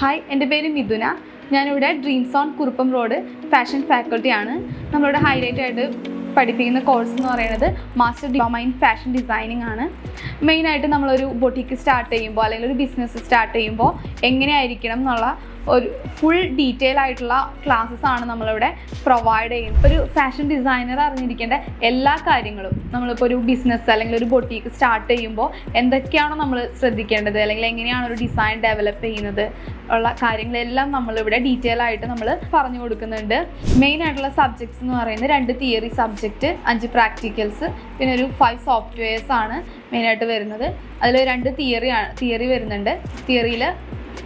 Hi എന്റെ പേര് മിഥുന. ഞാനിവിടെ dreams on Kuruppam road fashion ഫാക്കൾട്ടിയാണ് നമ്മളിവിടെ ഹൈലൈറ്റ് ആയിട്ട് പഠിപ്പിക്കുന്ന കോഴ്സ് എന്ന് പറയുന്നത് master diploma in fashion designing ആണ്. മെയിനായിട്ട് നമ്മളൊരു ബൊട്ടിക്ക് സ്റ്റാർട്ട് ചെയ്യുമ്പോൾ അല്ലെങ്കിൽ ഒരു ബിസിനസ് സ്റ്റാർട്ട് ചെയ്യുമ്പോൾ എങ്ങനെയായിരിക്കണം എന്നുള്ള ഒരു ഫുൾ ഡീറ്റെയിൽ ആയിട്ടുള്ള ക്ലാസ്സസ് ആണ് നമ്മളിവിടെ പ്രൊവൈഡ് ചെയ്യുന്നത്. ഒരു ഫാഷൻ ഡിസൈനർ അറിഞ്ഞിരിക്കേണ്ട എല്ലാ കാര്യങ്ങളും നമ്മളിപ്പോൾ ഒരു ബിസിനസ് അല്ലെങ്കിൽ ഒരു ബൊട്ടീക്ക് സ്റ്റാർട്ട് ചെയ്യുമ്പോൾ എന്തൊക്കെയാണോ നമ്മൾ ശ്രദ്ധിക്കേണ്ടത് അല്ലെങ്കിൽ എങ്ങനെയാണ് ഒരു ഡിസൈൻ ഡെവലപ്പ് ചെയ്യുന്നത് ഉള്ള കാര്യങ്ങളെല്ലാം നമ്മളിവിടെ ഡീറ്റെയിൽ ആയിട്ട് നമ്മൾ പറഞ്ഞു കൊടുക്കുന്നുണ്ട്. മെയിൻ ആയിട്ടുള്ള സബ്ജക്ട്സ് എന്ന് പറയുന്നത് രണ്ട് തിയറി സബ്ജക്റ്റ് അഞ്ച് പ്രാക്ടിക്കൽസ് പിന്നെ ഒരു ഫൈവ് സോഫ്റ്റ്വെയർസ് ആണ് മെയിനായിട്ട് വരുന്നത്. അതിൽ രണ്ട് തിയറി തിയറി വരുന്നുണ്ട്. തിയറിയിൽ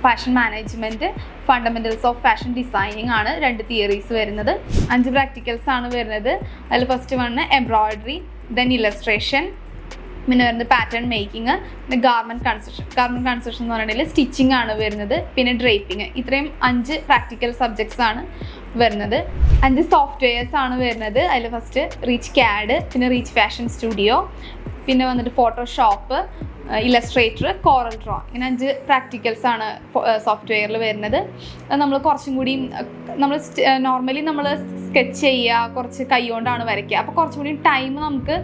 fashion management fundamentals of fashion designing ആണ് രണ്ട് തിയറീസ് വരുന്നത്. അഞ്ച് പ്രാക്ടിക്കൽസ് ആണ് വരുന്നത്. അതിൽ first one embroidery then illustration പിന്നെ വരുന്നത് പാറ്റേൺ മേക്കിംഗ് പിന്നെ ഗാർമെന്റ് കൺസ്ട്രക്ഷൻ ഗാർമെന്റ് കൺസ്ട്രക്ഷൻ എന്ന് പറഞ്ഞിട്ടുണ്ടെങ്കിൽ സ്റ്റിച്ചിങ് ആണ് വരുന്നത്. പിന്നെ ഡ്രേപ്പിംഗ് ഇത്രയും അഞ്ച് പ്രാക്ടിക്കൽ സബ്ജക്ട്സ് ആണ് വരുന്നത്. അഞ്ച് സോഫ്റ്റ്വെയർസ് ആണ് വരുന്നത്. അതിൽ ഫസ്റ്റ് റീച്ച് ക്യാഡ് പിന്നെ റീച്ച് ഫാഷൻ സ്റ്റുഡിയോ പിന്നെ വന്നിട്ട് ഫോട്ടോഷോപ്പ് ഇലസ്ട്രേറ്റർ കോറൽ ഡ്രോ ഇങ്ങനെ അഞ്ച് പ്രാക്ടിക്കൽസ് ആണ് സോഫ്റ്റ്വെയറിൽ വരുന്നത്. നമ്മൾ കുറച്ചും കൂടി നമ്മൾ നോർമലി നമ്മൾ സ്കെച്ച് ചെയ്യുക കുറച്ച് കൈകൊണ്ടാണ് വരയ്ക്കുക. അപ്പോൾ കുറച്ചും കൂടി ടൈം നമുക്ക്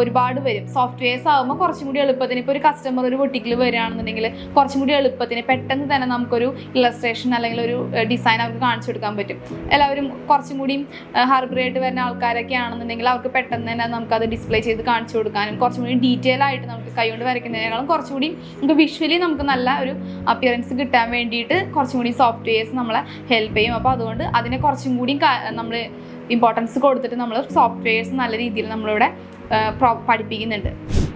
ഒരുപാട് വരും. സോഫ്റ്റ്വെയർസ് ആകുമ്പോൾ കുറച്ചും കൂടി എളുപ്പത്തിന് ഇപ്പോൾ ഒരു കസ്റ്റമർ ഒരു ബൊട്ടിക്കിൽ വരികയാണെന്നുണ്ടെങ്കിൽ കുറച്ചും കൂടി എളുപ്പത്തിന് പെട്ടെന്ന് തന്നെ നമുക്കൊരു ഇലസ്ട്രേഷൻ അല്ലെങ്കിൽ ഒരു ഡിസൈൻ അവർക്ക് കാണിച്ചു കൊടുക്കാൻ പറ്റും. എല്ലാവരും കുറച്ചും കൂടി ഹർബറി ആയിട്ട് വരുന്ന ആൾക്കാരൊക്കെ ആണെന്നുണ്ടെങ്കിൽ അവർക്ക് പെട്ടെന്ന് തന്നെ നമുക്കത് ഡിസ്പ്ലേ ചെയ്ത് കാണിച്ചു കൊടുക്കാനും കുറച്ചും കൂടി ഡീറ്റെയിൽ ആയിട്ട് നമുക്ക് കൈകൊണ്ട് വരയ്ക്കുന്നതിനേക്കാളും കുറച്ചും കൂടി നമുക്ക് വിഷ്വലി നമുക്ക് നല്ല ഒരു അപ്പിയറൻസ് കിട്ടാൻ വേണ്ടിയിട്ട് കുറച്ചും കൂടി സോഫ്റ്റ്വെയർസ് നമ്മളെ ഹെൽപ്പ് ചെയ്യും. അപ്പോൾ അതുകൊണ്ട് അതിനെ കുറച്ചും കൂടി നമ്മൾ ഇമ്പോർട്ടൻസ് കൊടുത്തിട്ട് നമ്മൾ സോഫ്റ്റ്വെയർസ് നല്ല രീതിയിൽ നമ്മളിവിടെ പഠിപ്പിക്കുന്നുണ്ട്.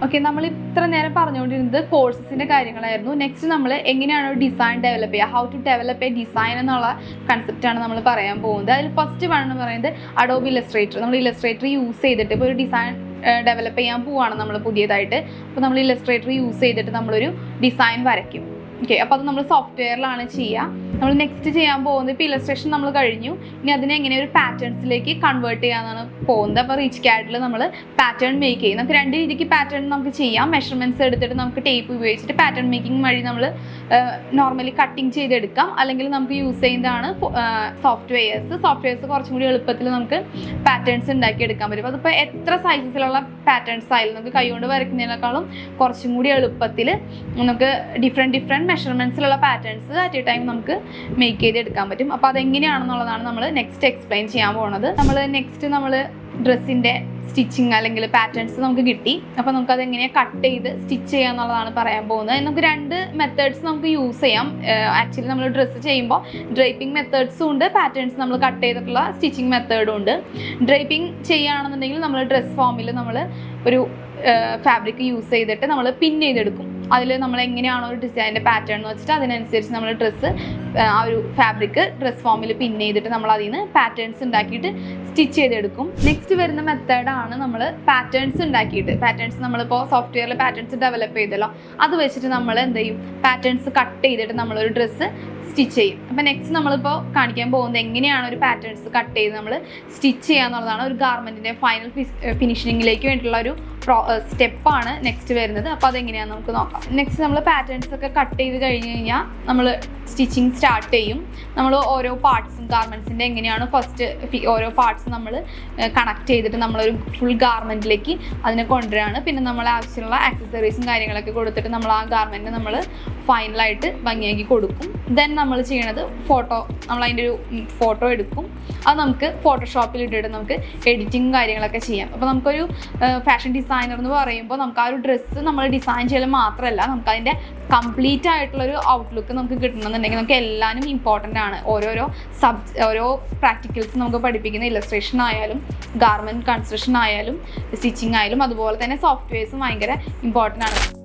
ഓക്കെ നമ്മൾ ഇത്ര നേരം പറഞ്ഞുകൊണ്ടിരുന്നത് കോഴ്സസിന്റെ കാര്യങ്ങളായിരുന്നു. നെക്സ്റ്റ് നമ്മൾ എങ്ങനെയാണ് ഡിസൈൻ ഡെവലപ്പ് ചെയ്യുക? How to develop a design എന്നുള്ള കൺസെപ്റ്റാണ് നമ്മൾ പറയാൻ പോകുന്നത്. അതിൽ ഫസ്റ്റ് വൺ എന്ന് പറയുന്നത് അഡോബ് ഇലസ്ട്രേറ്റർ നമ്മൾ ഇലസ്ട്രേറ്റർ യൂസ് ചെയ്തിട്ട് ഇപ്പോൾ ഒരു ഡിസൈൻ ഡെവലപ്പ് ചെയ്യാൻ പോവുകയാണ് നമ്മൾ പുതിയതായിട്ട്. അപ്പോൾ നമ്മൾ ഇലസ്ട്രേറ്റർ യൂസ് ചെയ്തിട്ട് നമ്മളൊരു ഡിസൈൻ വരയ്ക്കും. ഓക്കെ അപ്പോൾ അത് നമ്മൾ സോഫ്റ്റ്വെയറിലാണ് ചെയ്യുക നമ്മൾ നെക്സ്റ്റ് ചെയ്യാൻ പോകുന്നത് ഇപ്പോൾ ഇലസ്ട്രേഷൻ നമ്മൾ കഴിഞ്ഞു. ഇനി അതിനെ എങ്ങനെ ഒരു പാറ്റേൺസിലേക്ക് കൺവേർട്ട് ചെയ്യാമെന്നാണ് പോകുന്നത്. അപ്പോൾ റീച്ച് ക്യാഡിൽ നമ്മൾ പാറ്റേൺ മേക്ക് ചെയ്യും. നമുക്ക് രണ്ട് രീതിക്ക് പാറ്റേൺ നമുക്ക് ചെയ്യാം. മെഷർമെന്റ്സ് എടുത്തിട്ട് നമുക്ക് ടേപ്പ് ഉപയോഗിച്ചിട്ട് പാറ്റേൺ മേക്കിംഗ് വഴി നമ്മൾ നോർമലി കട്ടിങ് ചെയ്തെടുക്കാം. അല്ലെങ്കിൽ നമുക്ക് യൂസ് ചെയ്യുന്നതാണ് സോഫ്റ്റ്വെയർസ് സോഫ്റ്റ്വെയർസ് കുറച്ചും കൂടി എളുപ്പത്തിൽ നമുക്ക് പാറ്റേൺസ് ഉണ്ടാക്കിയെടുക്കാൻ പറ്റും. അതിപ്പോൾ എത്ര സൈസസിലുള്ള പാറ്റേൺസ് ആയാലും നമുക്ക് കൈകൊണ്ട് വരയ്ക്കുന്നതിനേക്കാളും കുറച്ചും കൂടി എളുപ്പത്തിൽ നമുക്ക് ഡിഫറെന്റ് ഡിഫറെന്റ് മെഷർമെന്റ്സിലുള്ള പാറ്റേൺസ് അറ്റ് എ ടൈം നമുക്ക് മേക്ക് ചെയ്തെടുക്കാൻ പറ്റും. അപ്പോൾ അതെങ്ങനെയാണെന്നുള്ളതാണ് നമ്മൾ നെക്സ്റ്റ് എക്സ്പ്ലെയിൻ ചെയ്യാൻ പോകുന്നത് നമ്മൾ നെക്സ്റ്റ് നമ്മൾ ഡ്രസ്സിന്റെ സ്റ്റിച്ചിങ് അല്ലെങ്കിൽ പാറ്റേൺസ് നമുക്ക് കിട്ടി. അപ്പോൾ നമുക്ക് അതെങ്ങനെയാണ് കട്ട് ചെയ്ത് സ്റ്റിച്ച് ചെയ്യുക എന്നുള്ളതാണ് പറയാൻ പോകുന്നത്. നമുക്ക് രണ്ട് മെത്തേഡ്സ് നമുക്ക് യൂസ് ചെയ്യാം. ആക്ച്വലി നമ്മൾ ഡ്രസ്സ് ചെയ്യുമ്പോൾ ഡ്രൈപ്പിംഗ് മെത്തേഡ്സും ഉണ്ട്. പാറ്റേൺസ് നമ്മൾ കട്ട് ചെയ്തിട്ടുള്ള സ്റ്റിച്ചിങ് മെത്തേഡും ഉണ്ട്. ഡ്രൈപ്പിംഗ് ചെയ്യുകയാണെന്നുണ്ടെങ്കിൽ നമ്മൾ ഡ്രസ്സ് ഫോമിൽ നമ്മൾ ഒരു ഫാബ്രിക് യൂസ് ചെയ്തിട്ട് നമ്മൾ പിൻ ചെയ്തെടുക്കും. അതിൽ നമ്മൾ എങ്ങനെയാണോ ഒരു ഡിസൈനിന്റെ പാറ്റേൺ എന്ന് വെച്ചിട്ട് അതിനനുസരിച്ച് നമ്മൾ ഡ്രസ്സ് ആ ഒരു ഫാബ്രിക് ഡ്രസ് ഫോമിൽ പിൻ ചെയ്തിട്ട് നമ്മൾ അതിൽ നിന്ന് പാറ്റേൺസ് ഉണ്ടാക്കിയിട്ട് സ്റ്റിച്ച് ചെയ്തെടുക്കും. നെക്സ്റ്റ് വരുന്ന മെത്തേഡാണ് നമ്മൾ പാറ്റേൺസ് ഉണ്ടാക്കിയിട്ട്. പാറ്റേൺസ് നമ്മളിപ്പോൾ സോഫ്റ്റ്വെയറിൽ പാറ്റേൺസ് ഡെവലപ്പ് ചെയ്തല്ലോ. അത് വെച്ചിട്ട് നമ്മൾ എന്ത് ചെയ്യും? പാറ്റേൺസ് കട്ട് ചെയ്തിട്ട് നമ്മളൊരു ഡ്രസ്സ് സ്റ്റിച്ച് ചെയ്യും. അപ്പോൾ നെക്സ്റ്റ് നമ്മളിപ്പോൾ കാണിക്കാൻ പോകുന്നത് എങ്ങനെയാണ് ഒരു പാറ്റേൺസ് കട്ട് ചെയ്ത് നമ്മൾ സ്റ്റിച്ച് ചെയ്യുക എന്നുള്ളതാണ് ഒരു ഗാർമെന്റിന്റെ ഫൈനൽ ഫിനിഷിങ്ങിലേക്ക് വേണ്ടിയിട്ടുള്ള ഒരു സ്റ്റെപ്പാണ് നെക്സ്റ്റ് വരുന്നത്. അപ്പോൾ അതെങ്ങനെയാണെന്ന് നമുക്ക് നോക്കാം. നെക്സ്റ്റ് നമ്മൾ പാറ്റേൺസ് ഒക്കെ കട്ട് ചെയ്ത് കഴിഞ്ഞ് കഴിഞ്ഞാൽ നമ്മൾ സ്റ്റിച്ചിങ് സ്റ്റാർട്ട് ചെയ്യും. നമ്മൾ ഓരോ പാർട്സും ഗാർമെന്റ്സിന്റെ എങ്ങനെയാണ് ഫസ്റ്റ് ഓരോ പാർട്സ് നമ്മൾ കണക്ട് ചെയ്തിട്ട് നമ്മളൊരു ഫുൾ ഗാർമെന്റിലേക്ക് അതിനെ കൊണ്ടുവരികയാണ് പിന്നെ നമ്മൾ ആവശ്യമുള്ള ആക്സസറീസും കാര്യങ്ങളൊക്കെ കൊടുത്തിട്ട് നമ്മൾ ആ ഗാർമെന്റ് നമ്മൾ ഫൈനലായിട്ട് ഭംഗിയാക്കി കൊടുക്കും. ദെൻ നമ്മൾ ചെയ്യണത് ഫോട്ടോ നമ്മൾ അതിന്റെ ഒരു ഫോട്ടോ എടുക്കും. അത് നമുക്ക് ഫോട്ടോഷോപ്പിൽ ഇട്ടിട്ട് നമുക്ക് എഡിറ്റിംഗ് കാര്യങ്ങളൊക്കെ ചെയ്യാം. അപ്പോൾ നമുക്കൊരു ഫാഷൻ ഡിസൈനർ എന്ന് പറയുമ്പോൾ നമുക്ക് ആ ഒരു ഡ്രസ്സ് നമ്മൾ ഡിസൈൻ ചെയ്യൽ മാത്രമല്ല നമുക്ക് അതിന്റെ കംപ്ലീറ്റ് ആയിട്ടുള്ളൊരു ഔട്ട്ലുക്ക് നമുക്ക് കിട്ടണമെന്നുണ്ടെങ്കിൽ നമുക്ക് എല്ലാവരും ഇമ്പോർട്ടന്റ് ആണ്. ഓരോരോ സബ് ഓരോ പ്രാക്ടിക്കൽസ് നമുക്ക് പഠിപ്പിക്കുന്ന ഇലസ്ട്രേഷൻ ആയാലും ഗാർമെന്റ് കൺസ്ട്രക്ഷൻ ആയാലും സ്റ്റിച്ചിങ് ആയാലും അതുപോലെ തന്നെ സോഫ്റ്റ്വെയർസും ഭയങ്കര ഇമ്പോർട്ടന്റ് ആണ്.